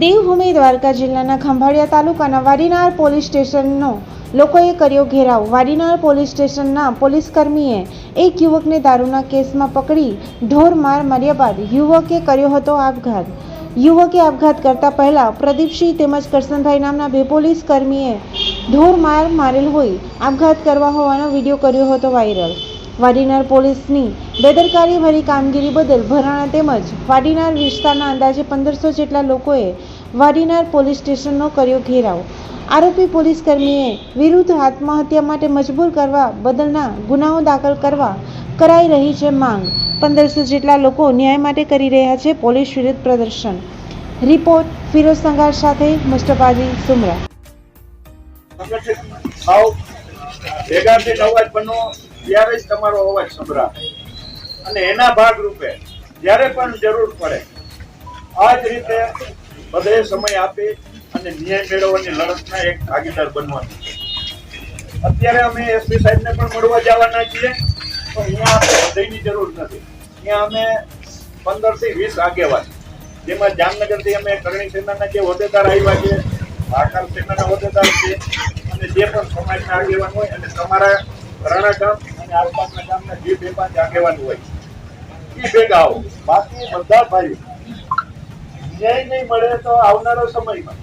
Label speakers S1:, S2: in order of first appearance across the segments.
S1: દેવભૂમિ દ્વારકા જિલ્લાના ખંભાળિયા તાલુકાના વાડીનાર પોલીસ સ્ટેશનનો લોકોએ કર્યો ઘેરાવ. વાડીનાર પોલીસ સ્ટેશનના પોલીસકર્મીએ એક યુવકને દારૂના કેસમાં પકડી ઢોર માર માર્યા બાદ યુવકે કર્યો હતો આપઘાત. યુવકે આપઘાત કરતા પહેલા પ્રદીપસિંહ તેમજ કરશનભાઈ નામના બે પોલીસ કર્મીએ ઢોર માર મારેલ હોય આપઘાત કરવા હોવાનો વીડિયો કર્યો હતો વાયરલ. વાડીનાર પોલીસની બેદરકારીભરી કામગીરી બદલ ભરાણા તેમજ વાડીનાર વિસ્તારના અંદાજે પંદરસો જેટલા લોકોએ વાડીનાર પોલીસ સ્ટેશનનો કર્યો ઘેરાવ. આરોપી પોલીસકર્મીએ વિરુદ્ધ આત્મહત્યા માટે મજબૂર કરવા બદલના ગુનાઓ દાખલ કરવા કરાઈ રહી છે માંગ. પંદરસો જેટલા લોકો ન્યાય માટે કરી રહ્યા છે પોલીસ વિરુદ્ધ પ્રદર્શન. રિપોર્ટ ફિરોઝ સંઘાર સાથે મુસ્તફાજી સુમરા.
S2: ત્યારે જ તમારો અવાજ સંભળાય. અને એના ભાગરૂપે જ્યારે પણ જરૂર પડે, આ જ રીતે બધે સમય આપી અને ન્યાય મેળવવાની લડતના એક ભાગીદાર બનવાનું અત્યારે અમે એસપી સાહેબને પણ મળવા જવાના છીએ, તો અહીંયા આપણે હૃદયની જરૂર નથી. અહીંયા અમે પંદરથી વીસ આગેવાન. જેમાં જામનગરથી અમે કરણી સેનાના જે હોદ્દેદાર આવ્યા છે ભાકર સેનાના હોદ્દેદાર છે, અને જે પણ સમાજના આગેવાન હોય અને તમારા રાણા ગામ અને આસપાસના ગામના જે બે પાંચ આગેવાન હોય, એ ભેગા આવો. બાકી બધા ભાઈઓ, ન્યાય નહીં મળે તો આવનારા સમયમાં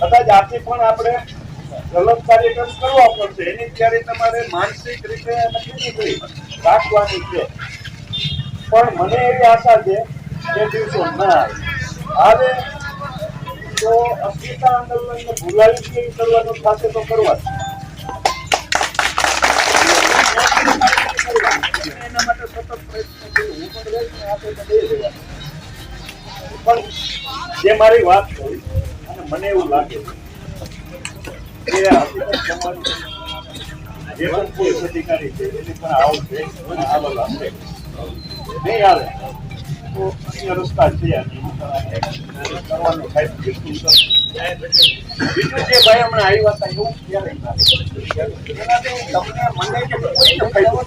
S2: કદાચ આથી પણ આપણે ગલત કાર્યક્રમ કરવા પડશે. એની ત્યારે તમારે માનસિક રીતે અને ફિઝિકલી રાખવાની છે. પણ મને એવી આશા છે કે દિવસો ના આવે. આવે તો અસ્મિતા આંદોલનને ભૂલાવી કરવાનું સાથે તો કરવા પણ જે મારી વાત કરી, અને મને એવું લાગે કે જે પણ પોલીસ અધિકારી છે, એની પણ આવશે અને લાગશે નહીં આવે. તો અન્ય રસ્તા છે કરવાનું થાય બીજું જે ભાઈ હમણાં આવ્યા હતા એવું ક્યારે તમને મને કે કોઈને ફાયદો.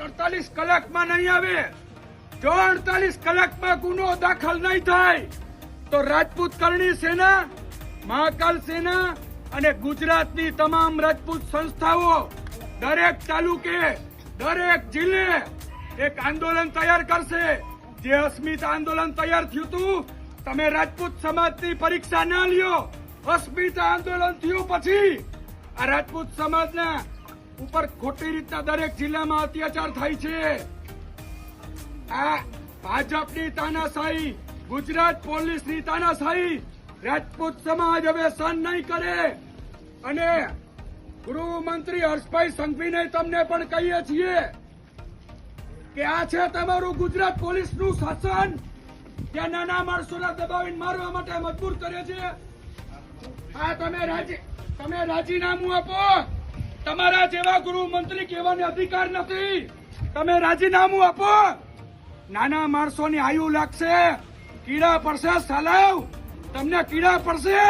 S3: અડતાલીસ કલાકમાં નહીં આવે. જો અડતાલીસ કલાકમાં ગુનો દાખલ નહીં થાય, તો રાજપૂત કરણી સેના, મહાકાલ સેના અને ગુજરાતની તમામ રાજપૂત સંસ્થાઓ દરેક તાલુકે, દરેક જિલ્લે એક આંદોલન તૈયાર કરશે. જે અસ્મિતા આંદોલન તૈયાર થયું હતું, તમે રાજપૂત સમાજની પરીક્ષા ના લ્યો. અસ્મિતા આંદોલન થયું પછી આ રાજપૂત સમાજના ઉપર ખોટી રીતના દરેક જિલ્લામાં અત્યાચાર થાય છે. આ ભાજપની તાનાશાહી, ગુજરાત પોલીસની તાનાશાહી રાજપૂત સમાજ હવે સહન નહીં કરે. અને ગૃહમંત્રી હર્ષભાઈ સંઘવીને તમને પણ કહીએ છીએ કે આ છે તમારું ગુજરાત પોલીસનું શાસન કે નાના માણસોને દબાવીને મારવા માટે મજબૂર કરે છે. આ તમે રાજી, તમે રાજીનામું આપો. તમારા જેવા ગૃહમંત્રી કહેવાનો અધિકાર નથી. તમે રાજીનામું આપો. નાના માણસોની આયુ લાગશે, કીડા પડશે, સાલાવ. તમને કીડા પડશે.